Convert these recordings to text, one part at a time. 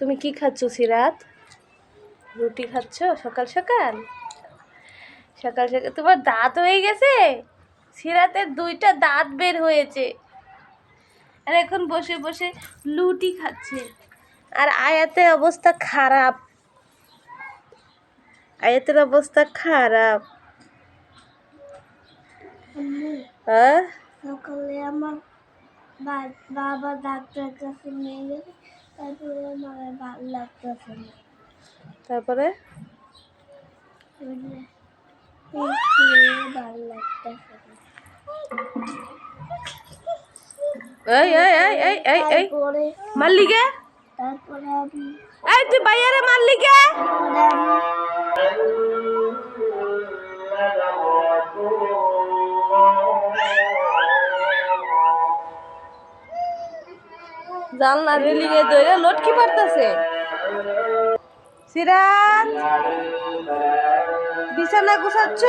তুমি কি খাচ্ছ সিরাত? রুটি খাচ্ছ? সকাল সকাল? সকাল সকাল। তোমার দাঁত হয়ে গেছে? সিরাতের দুইটা দাঁত বের হয়েছে। আর এখন বসে বসে লুটি খাচ্ছে। আর আয়াতের অবস্থা খারাপ। আয়াতের অবস্থা খারাপ। হ্যাঁ? সকালে আমার বাবা ডাক্তার কাছে নিয়ে গেছে। তারপরে? আমার আর ভালো লাগতেছে না তারপরে বুঝলে? এই খেয়ে ভালো লাগতেছে না এই এই এই এই এই। এই তারপরে মাল্লিকে? তারপরে আমি এই, তুই বাইয়ারে মাল্লিকে। তারপরে? জানলা রেলিং এ দইরা লটকি পারতাছে সিরাত বিছানা গুছাচ্ছ?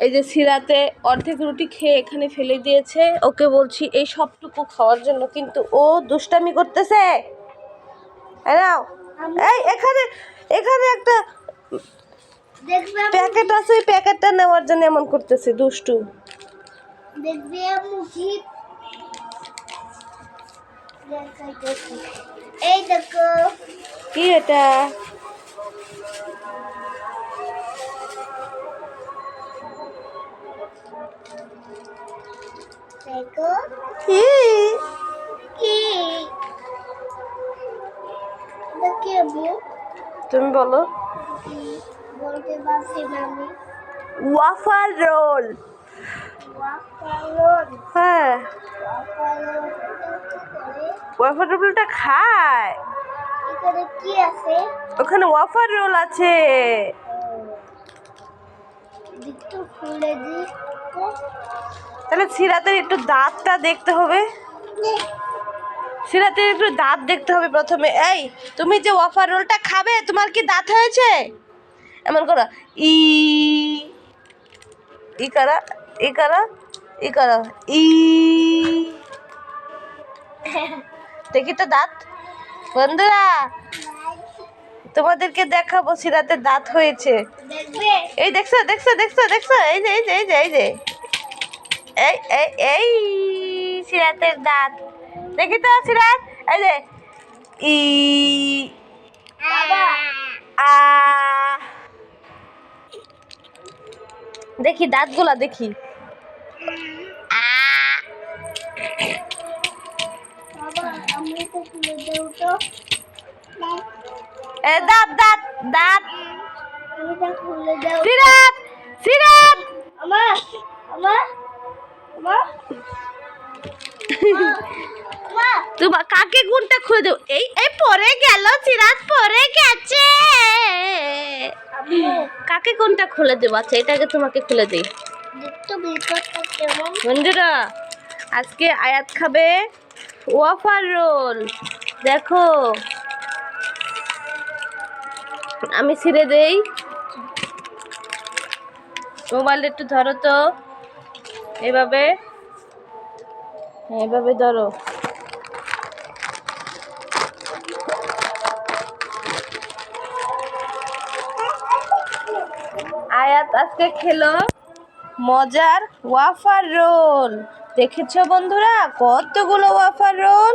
এই যে সিরাতে অর্ধেক রুটি খেয়ে এখানে ফেলে দিয়েছে। ওকে বলছি এই সবটুকু খাওয়ার জন্য কিন্তু ও দুষ্টামি করতেছে। নাও। এই এখানে এখানে একটা প্যাকেট আছে ওই প্যাকেটটা নেওয়ার জন্য এমন করতেছে দুষ্টু। দেখবে দেখাইতেছি এই দেখো। কি এটা? দেখো। কি? কি? দেখাবো তুমি বলো। বলতে পারছি না আমি। ওয়াফার রোল হ্যাঁ। ওয়াফার রোলটা খায়। ওখানে ওয়াফার রোল আছে। তাহলে সিরাতের একটু দাঁতটা দেখতে হবে। সিরাতের একটু দাঁত দেখতে হবে প্রথমে। এই তুমি যে ওয়াফার রোলটা খাবে তোমার কি দাঁত হয়েছে? এমন করো ই ই করা? ই করা ই করো ই। দেখি তো দাঁত। বন্ধুরা তোমাদেরকে দেখাবো সিরাতের দাঁত হয়েছে। এই দেখছ দেখছ দেখছ দেখছ এই যে এই যে এই যে এই যে। এই এই এই সিরাতের দাঁত। দেখি তো সিরাত এই যে ই আ। দেখি দাঁতগুলা দেখি। এ দাঁত দাঁত দাঁত। আমি তো খুলে দেব সিরাত সিরাত। আমার আমার আমার আমার তোমার কাকে কোনটা খুলে দেবো? এই এই পরে গেল সিরাত পরে গেছে। কাকে কোনটা খুলে দেবো? আচ্ছা এটাকে তোমাকে খুলে দিই। বন্ধুরা আজকে আয়াত খাবে ওয়াফার রোল। দেখো আমি ছিঁড়ে দেই। মোবাইলটা একটু ধরো তো। এভাবে হ্যাঁ, এভাবে ধরো। আয়াত আজকে খেলো। মজার ওয়াফার রোল দেখেছ বন্ধুরা? কতগুলো ওয়াফার রোল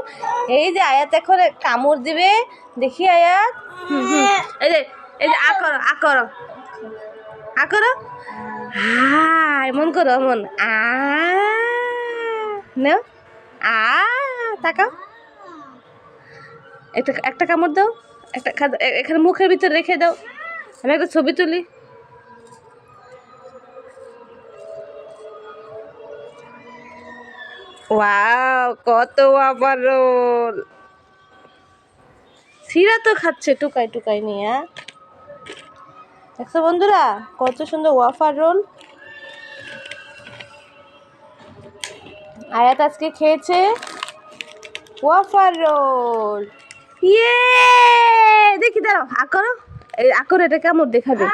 এই যে আয়াত এখন কামড় দিবে। দেখি আয়াত। হুম। এই যে এই যে আ করো আ করো। আ হ্যাঁ এমন করো এমন আ নাও। আ তাকাও। একটা একটা কামড় দাও। একটা এখানে মুখের ভিতরে রেখে দাও। আমি একটা ছবি তুলি। ওয়াও কত আবার রোল সিরা তো খাচ্ছে টুকাই টুকাই নিয়ে? দেখছ বন্ধুরা কত সুন্দর ওয়াফার রোল আয়াত আজকে খেয়েছে ওয়াফার রোল ইয়ে! দেখি দাও আকরো আকর এটা কেমন দেখাবে?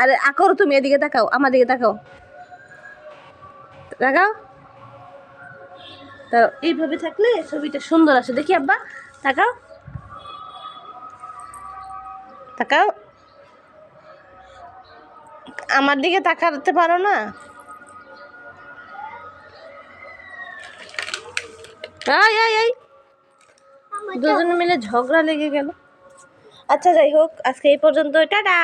আরে আকরো তুমি এদিকে তাকাও আমার দিকে তাকাও। তাকাও তা এইভাবে থাকলে ছবিটা সুন্দর আসে। দেখি আব্বা তাকাও। তাকাও। আমার দিকে তাকাতে পারো না? আয় আয় আয়। দুজনে মিলে ঝগড়া লেগে গেল। আচ্ছা যাই হোক আজকে এই পর্যন্ত টাটা!